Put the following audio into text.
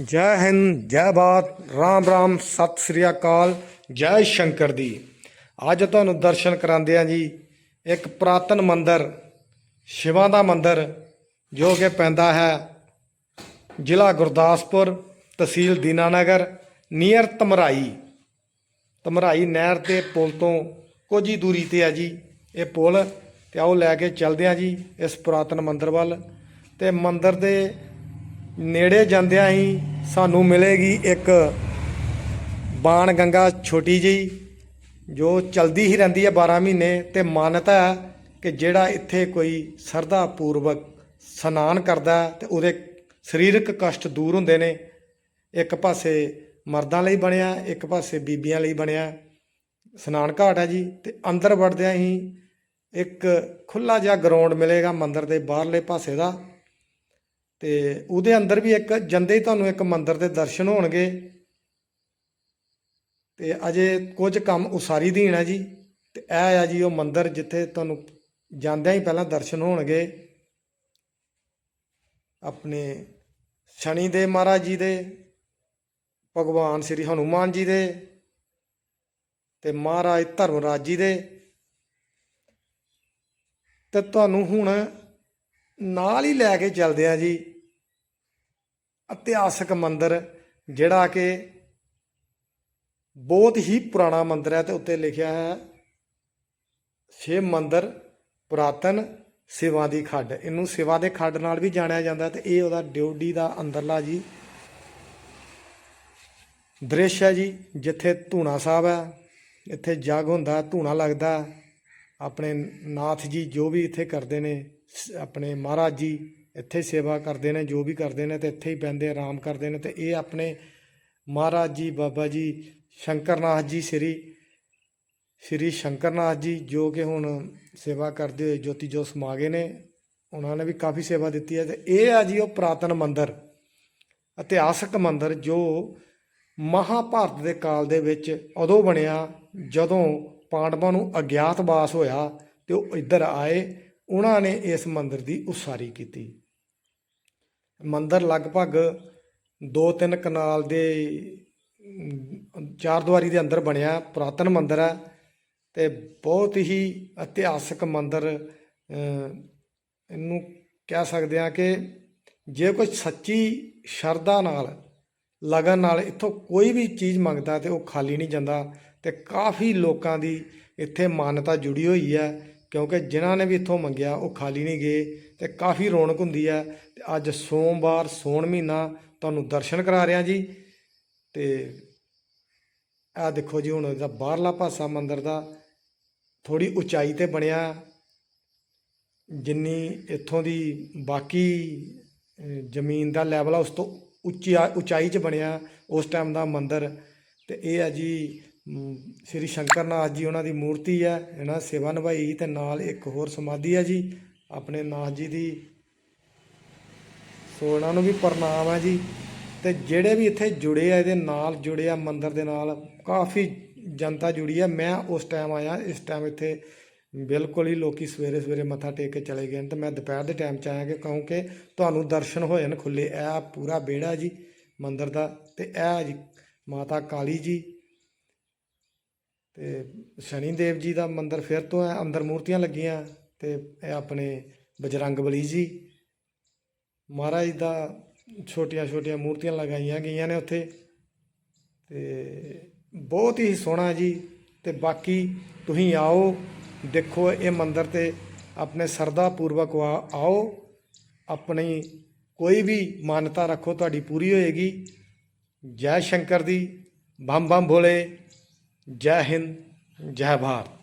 ਜੈ ਹਿੰਦ, ਜੈ ਭਾਰਤ, ਰਾਮ ਰਾਮ, ਸਤਿ ਸ੍ਰੀ ਅਕਾਲ, ਜੈ ਸ਼ੰਕਰ ਦੀ। ਅੱਜ ਤੁਹਾਨੂੰ ਦਰਸ਼ਨ ਕਰਾਉਂਦੇ ਆ ਜੀ, ਇੱਕ ਪ੍ਰਾਤਨ ਮੰਦਿਰ, ਸ਼ਿਵਾਂ ਦਾ ਮੰਦਿਰ, ਜੋ ਕਿ ਪੈਂਦਾ ਹੈ ਜ਼ਿਲ੍ਹਾ ਗੁਰਦਾਸਪੁਰ, ਤਹਿਸੀਲ ਦੀਨਾਨਗਰ, ਨੀਅਰ ਤਮਰਾਈ। ਤਮਰਾਈ ਨਹਿਰ ਤੇ ਪੁਲ ਤੋਂ ਕੁਝ ਹੀ ਦੂਰੀ ਤੇ ਹੈ ਜੀ, ਇਹ ਪੁਲ, ਤੇ ਆਓ ਲੈ ਕੇ ਚੱਲਦੇ ਆ ਜੀ ਇਸ ਪੁਰਾਤਨ ਮੰਦਿਰ ਵੱਲ। ਤੇ ਮੰਦਿਰ ਦੇ ਨੇੜੇ ਜਾਂਦਿਆਂ ਹੀ ਸਾਨੂੰ ਮਿਲੇਗੀ ਇੱਕ ਬਾਣ ਗੰਗਾ ਛੋਟੀ ਜਿਹੀ, ਜੋ ਚਲਦੀ ਹੀ ਰਹਿੰਦੀ ਹੈ 12 ਮਹੀਨੇ ਤੇ ਮਾਨਤਾ ਹੈ ਕਿ ਜਿਹੜਾ ਇੱਥੇ ਕੋਈ ਸਰਦਾ ਪੂਰਵਕ ਸਨਾਨ ਕਰਦਾ ਹੈ ਤੇ ਉਹਦੇ ਸਰੀਰਕ ਕਸ਼ਟ ਦੂਰ ਹੁੰਦੇ ਨੇ, ਇੱਕ ਪਾਸੇ ਮਰਦਾਂ ਲਈ ਬਣਿਆ, ਇੱਕ ਪਾਸੇ ਬੀਬੀਆਂ ਲਈ ਬਣਿਆ, ਸਨਾਨ ਘਾਟ ਹੈ ਜੀ, ਤੇ ਅੰਦਰ ਵੜਦਿਆਂ ਹੀ ਇੱਕ ਖੁੱਲਾ ਜਿਹਾ ਗਰਾਊਂਡ ਮਿਲੇਗਾ ਮੰਦਿਰ ਦੇ ਬਾਹਰਲੇ ਪਾਸੇ ਦਾ। ਤੇ ਉਹਦੇ ਅੰਦਰ ਵੀ ਇੱਕ ਜਾਂਦੇ ਹੀ ਤੁਹਾਨੂੰ ਇੱਕ ਮੰਦਿਰ ਦੇ ਦਰਸ਼ਨ ਹੋਣਗੇ। ਤੇ ਅਜੇ ਕੁਝ ਕੰਮ ਉਸਾਰੀ ਦੀਨ ਹੈ ਜੀ। ਤੇ ਇਹ ਆ ਜੀ ਉਹ ਮੰਦਿਰ ਜਿੱਥੇ ਤੁਹਾਨੂੰ ਜਾਂਦਿਆਂ ਹੀ ਪਹਿਲਾਂ ਦਰਸ਼ਨ ਹੋਣਗੇ। ਆਪਣੇ ਸ਼ਨੀ ਦੇ ਮਹਾਰਾਜ ਜੀ ਦੇ, ਭਗਵਾਨ ਸ੍ਰੀ ਹਨੂਮਾਨ ਜੀ ਦੇ ਤੇ ਮਹਾਰਾਜ ਧਰਮਰਾਜ ਜੀ ਦੇ। ਤੇ ਤੁਹਾਨੂੰ ਹੁਣ ਨਾਲ ਹੀ ਲੈ ਕੇ ਚੱਲਦੇ ਆ ਜੀ। ਇਤਿਹਾਸਕ ਮੰਦਿਰ, ਜਿਹੜਾ ਕਿ ਬਹੁਤ ਹੀ ਪੁਰਾਣਾ ਮੰਦਿਰ ਹੈ ਤੇ ਉੱਤੇ ਲਿਖਿਆ ਹੈ, ਸ਼ਿਵ ਮੰਦਿਰ ਪੁਰਾਤਨ ਸਿਵਾ ਦੀ ਖੱਡ। ਇਹਨੂੰ ਸਿਵਾ ਦੇ ਖੱਡ ਨਾਲ ਵੀ ਜਾਣਿਆ ਜਾਂਦਾ ਤੇ ਇਹ ਉਹਦਾ ਡਿਊਟੀ ਦਾ ਅੰਦਰਲਾ ਜੀ ਦ੍ਰਿਸ਼ ਹੈ ਜੀ, ਜਿੱਥੇ ਧੂਣਾ ਸਾਹਿਬ ਹੈ, ਇੱਥੇ ਜਗ ਹੁੰਦਾ, ਧੂਣਾ ਲੱਗਦਾ। ਆਪਣੇ ਨਾਥ ਜੀ ਜੋ ਵੀ ਇੱਥੇ ਕਰਦੇ ਨੇ ਆਪਣੇ ਮਹਾਰਾਜ ਜੀ ਇੱਥੇ ਸੇਵਾ ਕਰਦੇ ਨੇ, ਜੋ ਵੀ ਕਰਦੇ ਨੇ ਤੇ ਇੱਥੇ ਹੀ ਪੈਂਦੇ ਆਰਾਮ ਕਰਦੇ ਨੇ ਤੇ ਇਹ ਆਪਣੇ ਮਹਾਰਾਜ ਜੀ, ਬਾਬਾ ਜੀ, ਸ਼ੰਕਰਨਾਥ ਜੀ, ਸ੍ਰੀ ਸ੍ਰੀ ਸ਼ੰਕਰਨਾਥ ਜੀ, ਜੋ ਕਿ ਹੁਣ ਸੇਵਾ ਕਰਦੇ ਹੋਏ ਜੋਤੀ ਜੋ ਸਮਾ ਗਏ ਨੇ, ਉਹਨਾਂ ਨੇ ਵੀ ਕਾਫੀ ਸੇਵਾ ਦਿੱਤੀ ਹੈ ਤੇ ਇਹ ਆ ਜੀ ਉਹ ਪੁਰਾਤਨ ਮੰਦਿਰ, ਇਤਿਹਾਸਕ ਮੰਦਿਰ ਜੋ ਮਹਾਭਾਰਤ ਦੇ ਕਾਲ ਦੇ ਵਿੱਚ ਉਦੋਂ ਬਣਿਆ, ਜਦੋਂ ਪਾਂਡਵਾਂ ਨੂੰ ਅਗਿਆਤਵਾਸ ਹੋਇਆ ਤੇ ਉਹ ਇੱਧਰ ਆਏ, ਉਹਨਾਂ ਨੇ ਇਸ ਮੰਦਿਰ ਦੀ ਉਸਾਰੀ ਕੀਤੀ। ਮੰਦਰ ਲਗਭਗ 2-3 ਕਨਾਲ ਦੇ, ਚਾਰ ਦੁਆਰੀ ਦੇ ਅੰਦਰ ਬਣਿਆ ਪੁਰਾਤਨ ਮੰਦਰ ਹੈ ਤੇ ਬਹੁਤ ਹੀ ਇਤਿਹਾਸਕ ਮੰਦਰ ਇਹਨੂੰ ਕਹਿ ਸਕਦੇ ਹਾਂ ਕਿ ਜੇ ਕੋਈ ਸੱਚੀ ਸ਼ਰਧਾ ਨਾਲ, ਲਗਨ ਨਾਲ ਇੱਥੋਂ ਕੋਈ ਵੀ ਚੀਜ਼ ਮੰਗਦਾ ਤੇ ਉਹ ਖਾਲੀ ਨਹੀਂ ਜਾਂਦਾ ਤੇ ਕਾਫੀ ਲੋਕਾਂ ਦੀ ਇੱਥੇ ਮਾਨਤਾ ਜੁੜੀ ਹੋਈ ਹੈ ਕਿਉਂਕਿ ਜਿਨ੍ਹਾਂ ਨੇ ਵੀ ਇੱਥੋਂ ਮੰਗਿਆ, ਉਹ ਖਾਲੀ ਨਹੀਂ ਗਏ ਤੇ ਕਾਫੀ ਰੌਣਕ ਹੁੰਦੀ ਹੈ। ਤੇ ਅੱਜ ਸੋਮਵਾਰ, ਸੋਣ ਮਹੀਨਾ ਤੁਹਾਨੂੰ ਦਰਸ਼ਨ ਕਰਾ ਰਿਹਾ ਜੀ। ਤੇ ਆ ਦੇਖੋ ਜੀ, ਹੁਣ ਇਹਦਾ ਬਾਹਰਲਾ ਪਾਸਾ ਮੰਦਿਰ ਦਾ ਥੋੜੀ ਉਚਾਈ ਤੇ ਬਣਿਆ। ਜਿੰਨੀ ਇੱਥੋਂ ਦੀ ਬਾਕੀ ਜ਼ਮੀਨ ਦਾ ਲੈਵਲ ਆ, ਉਸ ਤੋਂ ਉੱਚੀ ਉਚਾਈ 'ਚ ਬਣਿਆ ਉਸ ਟਾਈਮ ਦਾ ਮੰਦਿਰ। ਤੇ ਇਹ ਹੈ ਜੀ ਸ੍ਰੀ ਸ਼ੰਕਰਨਾਥ ਜੀ ਉਹਨਾਂ ਦੀ ਮੂਰਤੀ ਹੈ, ਇਹਨਾਂ ਸੇਵਾ ਨਿਭਾਈ ਤੇ ਨਾਲ ਇੱਕ ਹੋਰ ਸਮਾਧੀ ਹੈ ਜੀ, ਆਪਣੇ ਨਾਥ ਜੀ ਦੀ। ਸੋ ਉਹਨਾਂ ਨੂੰ ਵੀ ਪ੍ਰਣਾਮ ਹੈ ਜੀ। ਤੇ ਜਿਹੜੇ ਵੀ ਇੱਥੇ ਜੁੜੇ ਆ, ਇਹਦੇ ਨਾਲ ਜੁੜੇ ਆ, ਮੰਦਿਰ ਦੇ ਨਾਲ ਕਾਫੀ ਜਨਤਾ ਜੁੜੀ ਆ। ਮੈਂ ਉਸ ਟਾਈਮ ਆਇਆ, ਇਸ ਟਾਈਮ ਇੱਥੇ ਬਿਲਕੁਲ ਹੀ ਲੋਕੀ ਸਵੇਰੇ ਸਵੇਰੇ ਮੱਥਾ ਟੇਕ ਕੇ ਚਲੇ ਗਏ ਨੇ ਤੇ ਮੈਂ ਦੁਪਹਿਰ ਦੇ ਟਾਈਮ ਚ ਆਇਆ ਕਿ ਕਿਉਂਕਿ ਤੁਹਾਨੂੰ ਦਰਸ਼ਨ ਹੋਏ ਨੇ ਖੁੱਲੇ ਇਹ ਪੂਰਾ ਵਿਹੜਾ ਜੀ ਮੰਦਿਰ ਦਾ ਤੇ ਇਹ ਜੀ ਮਾਤਾ ਕਾਲੀ ਜੀ ਤੇ ਸ਼ਨੀ ਦੇਵ ਜੀ ਦਾ ਮੰਦਿਰ ਫਿਰ ਤੋਂ ਹੈ, ਅੰਦਰ ਮੂਰਤੀਆਂ ਲੱਗੀਆਂ ਤੇ ਇਹ ਆਪਣੇ ਬਜਰੰਗ ਬਲੀ ਜੀ। ਮਹਾਰਾਜ ਦਾ ਛੋਟੀਆਂ ਛੋਟੀਆਂ ਮੂਰਤੀਆਂ ਲਗਾਈਆਂ ਗਈਆਂ ਨੇ ਉੱਥੇ। ਤੇ ਬਹੁਤ ਹੀ ਸੋਹਣਾ ਜੀ। ਤੇ ਬਾਕੀ ਤੁਸੀਂ ਆਓ, ਦੇਖੋ ਇਹ ਮੰਦਿਰ ਤੇ ਆਪਣੇ ਸਰਦਾ ਪੂਰਵਕ ਆਓ। ਆਪਣੀ ਕੋਈ ਵੀ ਮਾਨਤਾ ਰੱਖੋ, ਤੁਹਾਡੀ ਪੂਰੀ ਹੋਏਗੀ। ਜੈ ਸ਼ੰਕਰ ਦੀ ਬੰਮ ਬੰਮ ਭੋਲੇ ਜੈ ਹਿੰਦ ਜੈ ਭਾਰਤ।